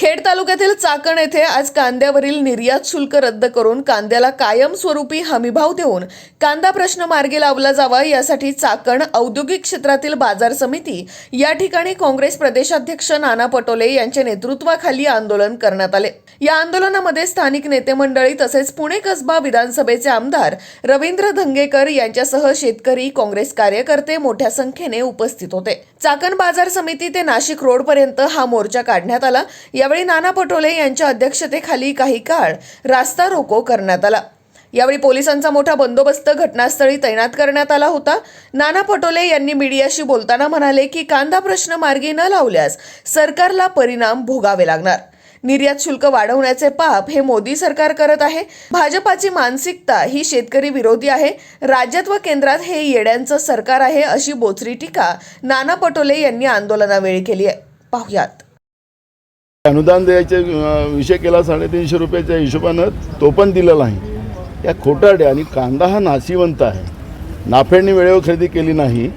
खेड तालुक्यातील चाकण येथे आज कांद्यावरील निर्यात शुल्क रद्द करून कांद्याला कायमस्वरूपी हमीभाव देऊन कांदा प्रश्न मार्गी लावला जावा यासाठी चाकण औद्योगिक क्षेत्रातील बाजार समिती या ठिकाणी काँग्रेस प्रदेशाध्यक्ष नाना पटोले यांच्या नेतृत्वाखाली आंदोलन करण्यात आले. या आंदोलनामध्ये स्थानिक नेते मंडळी तसेच पुणे कसबा विधानसभेचे आमदार रवींद्र धंगेकर यांच्यासह शेतकरी काँग्रेस कार्यकर्ते मोठ्या संख्येने उपस्थित होते. चाकण बाजार समिती ते नाशिक रोड पर्यंत हा मोर्चा काढण्यात आला. यावेळी नाना पटोले यांच्या अध्यक्षतेखाली काही काळ रास्ता रोको करण्यात आला. यावेळी पोलिसांचा मोठा बंदोबस्त घटनास्थळी तैनात करण्यात आला होता. नाना पटोले यांनी मीडियाशी बोलताना म्हणाले की कांदा प्रश्न मार्गी न लावल्यास सरकारला परिणाम भोगावे लागणार. निर्यात शुल्क वाढवण्याचे पाप हे मोदी सरकार करत आहे. भाजपाची मानसिकता ही शेतकरी विरोधी आहे. राज्यात व केंद्रात हे येड्यांचं सरकार आहे अशी बोचरी टीका नाना पटोले यांनी आंदोलनावेळी केली आहे. पाहुयात. अनुदान द्यायचे विषय केला साडेतीनशे रुपयाच्या हिशोबानं तो पण दिलेला नाही. या खोटाड्या आणि कांदा हा नाशिवंत आहे. नाफेडनी वेळेवर खरेदी केली नाही.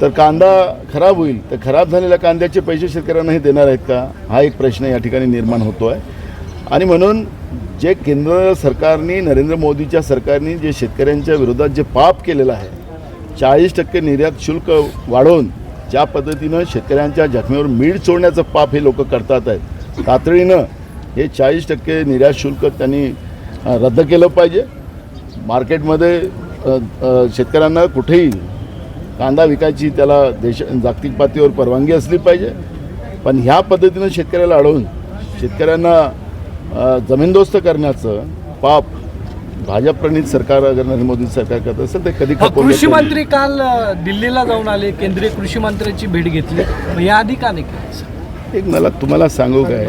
तर कांदा खराब होईल तर खराब झालेल्या कांद्याचे पैसे शेतकऱ्यांना हे देणार आहेत का? हा एक प्रश्न या ठिकाणी निर्माण होतो आहे आणि म्हणून जे केंद्र सरकारने नरेंद्र मोदीच्या सरकारने जे शेतकऱ्यांच्या विरोधात जे पाप केलेलं आहे चाळीस टक्के निर्यात शुल्क वाढवून ज्या पद्धतीनं शेतकऱ्यांच्या जखमेवर मीठ चोळण्याचं पाप हे लोक करतात आहेत तातडीनं हे चाळीस टक्के निर्यात शुल्क त्यांनी रद्द केलं पाहिजे. मार्केटमध्ये शेतकऱ्यांना कुठेही कांदा विकायची त्याला देश जागतिक पातळीवर परवानगी असली पाहिजे पण ह्या पद्धतीनं शेतकऱ्याला अडवून शेतकऱ्यांना जमीनदोस्त करण्याचं पाप भाजप-प्रणित सरकार अगर नरेंद्र मोदी सरकार करत असेल तर कधी कृषी. मंत्री काल दिल्लीला जाऊन आले केंद्रीय कृषी मंत्र्यांची भेट घेतली याआधी का नाही? एक मला तुम्हाला सांगू काय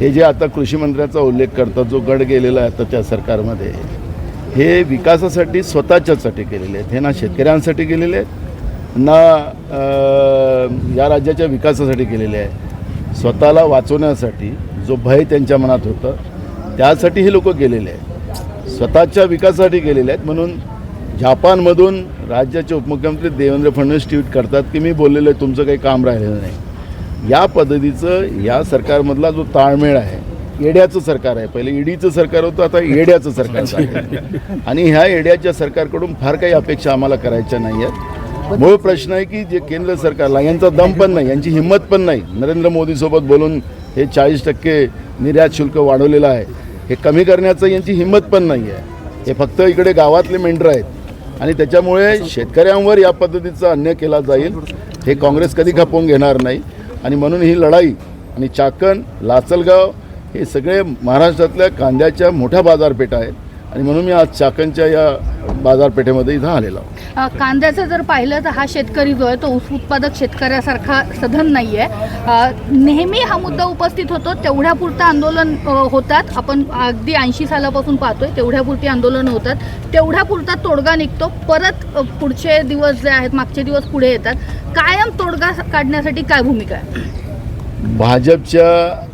हे जे आता कृषी मंत्र्याचा उल्लेख करतात जो गड गेलेला आहे आता त्या सरकारमध्ये हे विकासासाठी स्वतःच्यासाठी केलेले आहेत. हे ना शेतकऱ्यांसाठी केलेले आहेत ना या राज्याच्या विकासासाठी केलेले आहे स्वतःला वाचवण्यासाठी जो भय त्यांच्या मनात होतं त्यासाठी हे लोक गेलेले आहेत. स्वतःच्या विकासासाठी गेलेले आहेत. म्हणून जापानमधून राज्याचे उपमुख्यमंत्री देवेंद्र फडणवीस ट्विट करतात की मी बोललेलो आहे तुमचं काही काम राहिलेलं नाही. या पद्धतीचं या सरकारमधला जो ताळमेळ आहे येड्याचं सरकार आहे. पहिले ईडीचं सरकार होतं आता येड्याचं सरकार आणि ह्या येड्याच्या सरकारकडून फार काही अपेक्षा आम्हाला करायच्या नाही आहेत मूळ प्रश्न आहे की जे केंद्र सरकारला यांचा दम पण नाही यांची हिंमत पण नाही. नरेंद्र मोदीसोबत बोलून हे चाळीस टक्के निर्यात शुल्क वाढवलेलं आहे. हे कमी करण्याचं यांची हिंमत पण नाही आहे. हे फक्त इकडे गावातले मेंढरं आहेत. आणि त्याच्यामुळे शेतकऱ्यांवर या पद्धतीचा अन्याय केला जाईल हे काँग्रेस कधी खपवून घेणार नाही. आणि म्हणून ही लढाई आणि चाकण लाचलगाव हे सगळे महाराष्ट्रातल्या कांद्याच्या मोठ्या बाजारपेठा आहेत. आणि म्हणून मी आज चाकणच्या या बाजारपेठेमध्ये इथं आलेलो कांद्याचं जर पाहिलं तर हा शेतकरी जो आहे तो ऊस उत्पादक शेतकऱ्यासारखा सधन नाही आहे नेहमी हा मुद्दा उपस्थित होतो. तेवढ्यापुरतं आंदोलन होतात. आपण अगदी ऐंशी सालापासून पाहतोय तेवढ्यापुरती आंदोलन होतात. तेवढ्यापुरता तोडगा निघतो. परत पुढचे दिवस जे आहेत मागचे दिवस पुढे येतात. कायम तोडगा काढण्यासाठी काय भूमिका आहे? भाजपच्या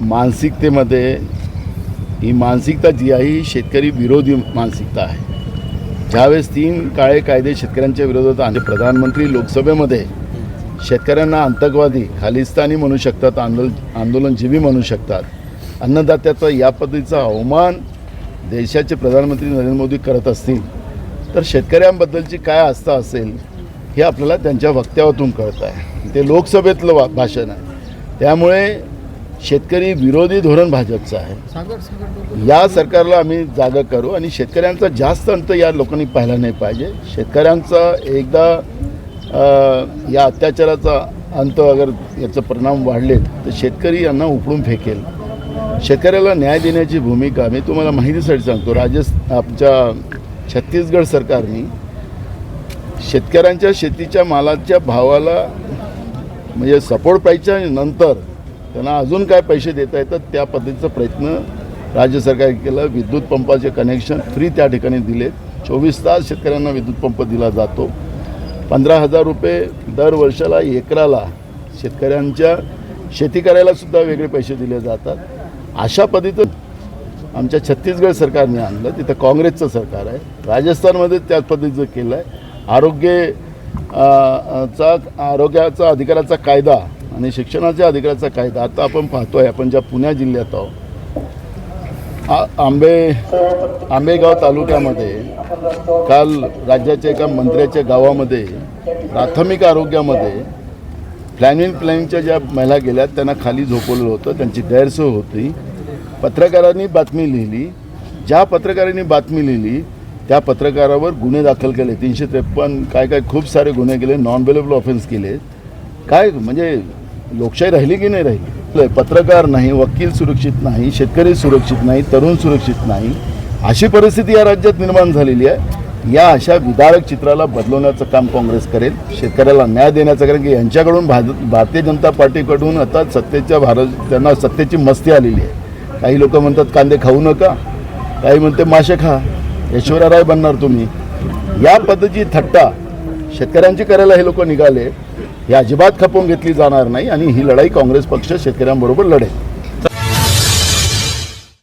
मानसिकतेमध्ये ही मानसिकता जी आहे ही शेतकरी विरोधी मानसिकता आहे. ज्यावेळेस तीन काळे कायदे शेतकऱ्यांच्या विरोधात आणि प्रधानमंत्री लोकसभेमध्ये शेतकऱ्यांना आतंकवादी खालिस्तानी म्हणू शकतात आंदोलन आंदोलनजीवी म्हणू शकतात अन्नदात्याचा या पद्धतीचा अवमान देशाचे प्रधानमंत्री नरेंद्र मोदी करत असतील तर शेतकऱ्यांबद्दलची काय आस्था असेल हे आपल्याला त्यांच्या वक्तव्यातून कळत आहे. ते लोकसभेतलं वा भाषण आहे. त्यामुळे शेतकरी विरोधी धोरण भाजपचं आहे. या सरकारला आम्ही जागा करू आणि शेतकऱ्यांचा जास्त अंत या लोकांनी पाहिला नाही पाहिजे. शेतकऱ्यांचा एकदा या अत्याचाराचा अंत अगर याचा परिणाम वाढले तर शेतकरी यांना उपडून फेकेल. शेतकऱ्याला न्याय देण्याची भूमिका मी तुम्हाला माहितीसाठी सांगतो. राजस्थ आमच्या छत्तीसगड सरकारने शेतकऱ्यांच्या शेतीच्या मालाच्या भावाला म्हणजे सपोर्ट प्राईसच्या नंतर त्यांना अजून काय पैसे देता येतात त्या पद्धतीचा प्रयत्न राज्य सरकारने केलं. विद्युत पंपाचे कनेक्शन फ्री त्या ठिकाणी दिले चोवीस तास शेतकऱ्यांना विद्युत पंप दिला जातो. पंधरा हजार रुपये दर वर्षाला एकराला शेतकऱ्यांच्या शेती करायलासुद्धा वेगळे पैसे दिले जातात. अशा पद्धतीचं आमच्या छत्तीसगड सरकारने आणलं. तिथं काँग्रेसचं सरकार आहे. राजस्थानमध्ये त्याच पद्धतीचं केलं आहे आरोग्य चा आरोग्याचा अधिकाराचा कायदा आणि शिक्षणाच्या अधिकाराचा कायदा आता आपण पाहतोय आपण ज्या पुण्या जिल्ह्यात आहोत आंबे आंबेगाव तालुक्यामध्ये काल राज्याच्या एका मंत्र्याच्या गावामध्ये प्राथमिक आरोग्यामध्ये प्लॅनिंग प्लॅनिंगच्या ज्या महिला गेल्या त्यांना खाली झोपवलेलं होतं त्यांची गैरसोय होती. पत्रकारांनी बातमी लिहिली. ज्या पत्रकारांनी बातमी लिहिली त्या पत्रकारावर गुन्हे दाखल केले. तीनशे त्रेपन्न काय काय खूप सारे गुन्हे केले नॉन बेलेबल ऑफेन्स केले. काय म्हणजे लोकशाही राहिली की नाही राहिली? पत्रकार नाही वकील सुरक्षित नाही शेतकरी सुरक्षित नाही तरुण सुरक्षित नाही अशी परिस्थिती या राज्यात निर्माण झालेली आहे. या अशा विदारक चित्राला बदलवण्याचं काम काँग्रेस करेल. शेतकऱ्याला न्याय देण्याचं कारण की यांच्याकडून भाज भारतीय जनता पार्टीकडून आता सत्तेच्या भारत त्यांना सत्तेची मस्ती आलेली आहे. काही लोक म्हणतात कांदे खाऊ नका. काही म्हणते मासे खा. ऐश्वर्या राय बनणार तुम्ही. या पद्धतीची थट्टा शेतकऱ्यांची करायला हे लोक निघाले. ही अजिबात खपवून घेतली जाणार नाही आणि ही लढाई काँग्रेस पक्ष शेतकऱ्यांबरोबर लढेल.